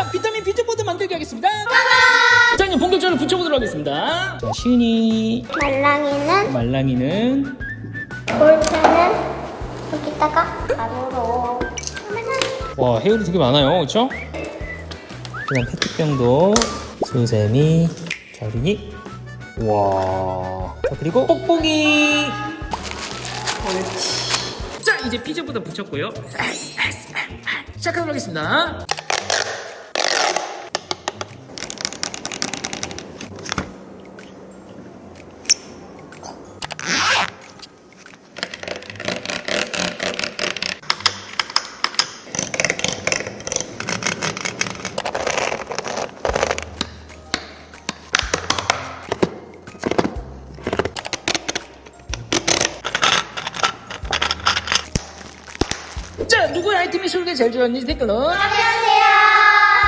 자, 비타민 피자보드 만들기 하겠습니다. 자, 이제 본격적으로 붙여보도록 하겠습니다. 자, 시은이, 말랑이는? 말랑이는? 볼펜은 여기다가 가루로. 와 해열이 되게 많아요. 그렇죠? 그다음 페트병도 수세미 결이. 와. 자, 그리고 뽁뽁이. 자 이제 피자보다 붙였고요. 시작하도록 하겠습니다 자 누구의 아이템이 소리가 제일 좋았는지 댓글로